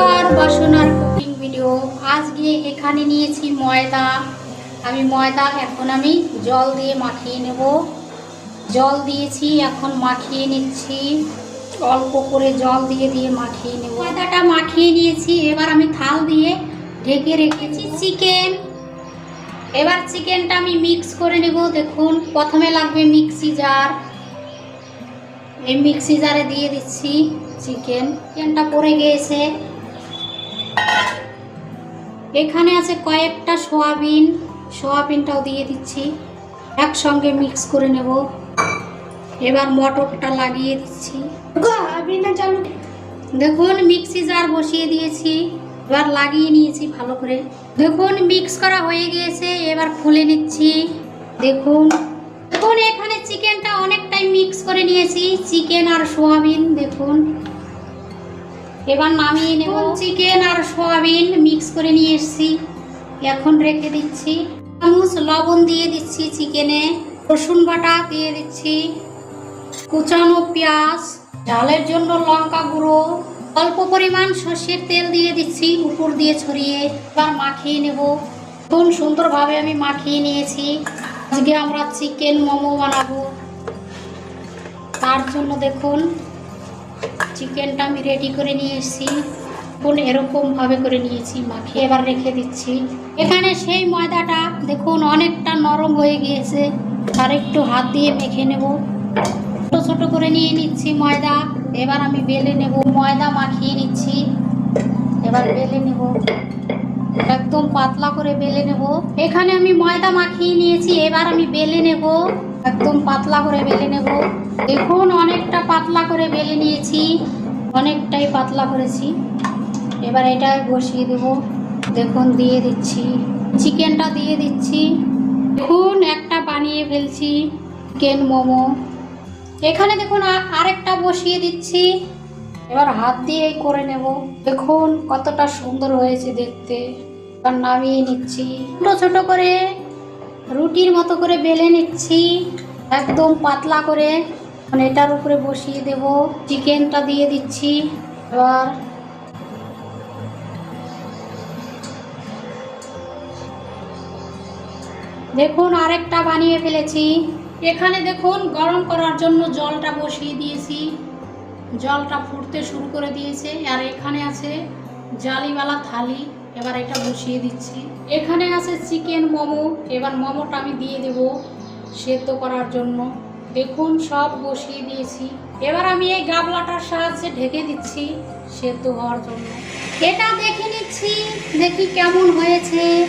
সোনার cooking video. আজকে এখানে নিয়েছি ময়দা। আমি ময়দা এখন আমি জল দিয়ে মাখিয়ে নেব। জল দিয়েছি, এখন মাখিয়ে নিচ্ছি। অল্প করে জল দিয়ে দিয়ে মাখিয়ে নেব। ময়দাটা মাখিয়ে নিয়েছি। এবার আমি থাল দিয়ে ঢেকে রেখেছি চিকেন। এবার চিকেনটা আমি মিক্স করে নেব। দেখুন, প্রথমে লাগবে মিক্সি জার এই মিক্সি জারে দিয়ে দিচ্ছি চিকেন। চিকেনটা পড়ে গিয়েছে। এখানে আছে কয়েকটা সোয়াবিন সোয়াবিনটাও দিয়ে দিচ্ছি। একসঙ্গে মিক্স করে নেব। এবার মটরটা লাগিয়ে দিচ্ছি। দেখুন মিক্সি জার বসিয়ে দিয়েছি। এবার লাগিয়ে নিয়েছি ভালো করে। দেখুন মিক্স করা হয়ে গিয়েছে। এবার খুলে নিচ্ছি। দেখুন দেখুন এখানে চিকেনটা অনেকটাই মিক্স করে নিয়েছি। চিকেন আর সোয়াবিন দেখুন। এবার নামিয়ে নেব। চিকেন আর সোয়াবিন মিক্স করে নিয়ে এসেছি। এখন রেখে দিচ্ছি। চামচ লবণ দিয়ে দিচ্ছি চিকেনে রসুন বাটা দিয়ে দিচ্ছি। কুচানো পেঁয়াজ, ডালের জন্য লঙ্কা গুঁড়ো, অল্প পরিমাণ সর্ষের তেল দিয়ে দিচ্ছি, উপর দিয়ে ছড়িয়ে এবার মাখিয়ে নেব। খুব সুন্দরভাবে আমি মাখিয়ে নিয়েছি। আজকে আমরা চিকেন মোমো বানাবো। তার জন্য দেখুন চিকেনটা আমি রেডি করে নিয়ে এসেছি এখন এরকমভাবে করে নিয়েছি, মাখিয়ে এবার রেখে দিচ্ছি। এখানে সেই ময়দাটা দেখুন অনেকটা নরম হয়ে গিয়েছে। আর একটু হাত দিয়ে মেখে নেব। ছোট ছোট করে নিয়ে নিচ্ছি ময়দা। এবার আমি বেলে নেব। ময়দা মাখিয়ে নিচ্ছি। এবার বেলে নেব। একদম পাতলা করে বেলে নেব। এখানে আমি ময়দা মাখিয়ে নিয়েছি। এবার আমি বেলে নেব। একদম পাতলা করে বেলে নেব। দেখুন, অনেকটা পাতলা করে বেলে নিয়েছি। অনেকটাই পাতলা করেছি। এবার এটা বসিয়ে দেব। দেখুন, দিয়ে দিচ্ছি। চিকেনটা দিয়ে দিচ্ছি। দেখুন, একটা বানিয়ে ফেলছি। চিকেন মোমো। এখানে দেখুন আরেকটা বসিয়ে দিচ্ছি। এবার হাত দিয়েই করে নেব। দেখুন, কতটা সুন্দর হয়েছে দেখতে। এবার নামিয়ে নিচ্ছি। ছোট ছোট করে রুটির মতো করে বেলে নিচ্ছি, একদম পাতলা করে। মানে এটার উপরে বসিয়ে দেব, চিকেনটা দিয়ে দিচ্ছি এবার। দেখুন আরেকটা বানিয়ে ফেলেছি। এখানে দেখুন গরম করার জন্য জলটা বসিয়ে দিয়েছি। জলটা ফুটতে শুরু করে দিয়েছে। আর এখানে আছে জালিওয়ালা থালি। এবার এটা বসিয়ে দিচ্ছি। এখানে আছে চিকেন মোমো। এবার মোমোটা আমি দিয়ে দেব সেদ্ধ করার জন্য। দেখুন, সব বসিয়ে দিয়েছি। এবার আমি এই গাবলাটার সাহায্যে ঢেকে দিচ্ছি সেদ্ধ হওয়ার জন্য। এটা দেখে নিচ্ছি, দেখি কেমন হয়েছে।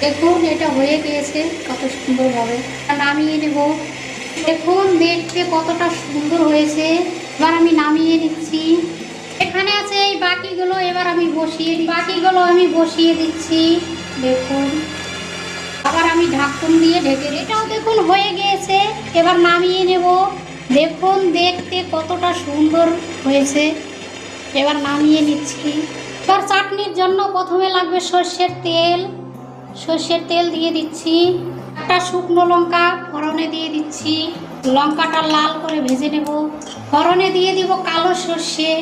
দেখুন, এটা হয়ে গিয়েছে কত সুন্দরভাবে। নামিয়ে নেব। দেখুন, দেখতে কতটা সুন্দর হয়েছে। এবার আমি নামিয়ে নিচ্ছি। এখানে আছে এই বাকিগুলো, এবার আমি বসিয়ে বাকিগুলো আমি বসিয়ে দিচ্ছি, দেখুন। আবার আমি ঢাকুন দিয়ে ঢেকে। এটাও দেখুন হয়ে গিয়েছে, এবার নামিয়ে নেব। দেখুন, দেখতে কতটা সুন্দর হয়েছে। এবার নামিয়ে নিচ্ছি। এবার চাটনির জন্য প্রথমে লাগবে সর্ষের তেল। সর্ষের তেল দিয়ে দিচ্ছি। একটা শুকনো লঙ্কা ফোড়নে দিয়ে দিচ্ছি। লঙ্কাটা লাল করে ভেজে নেব। ফোড়নে দিয়ে দিব কালো সর্ষে।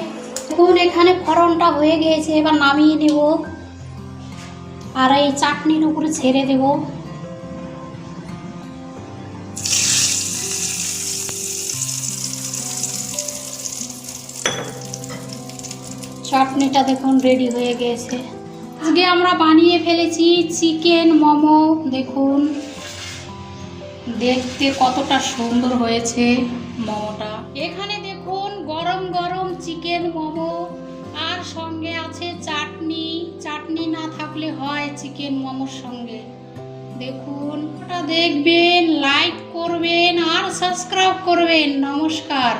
দেখুন, এখানে ফোড়নটা হয়ে গিয়েছে, এবার নামিয়ে নেব। আর এই চাটনির উপরে ছেড়ে দেব। চাটনিটা দেখুন রেডি হয়ে গিয়েছে আজকে আমরা বানিয়ে ফেলেছি চিকেন মোমো, দেখুন। দেখতে কতটা সুন্দর হয়েছে মোমোটা। এখানে গরম চিকেন মোমো, আর সঙ্গে আছে চাটনি। চাটনি না থাকলে হয় চিকেন মোমোর সঙ্গে। দেখুন, ওটা দেখবেন লাইক করবেন, আর সাবস্ক্রাইব করবেন। নমস্কার।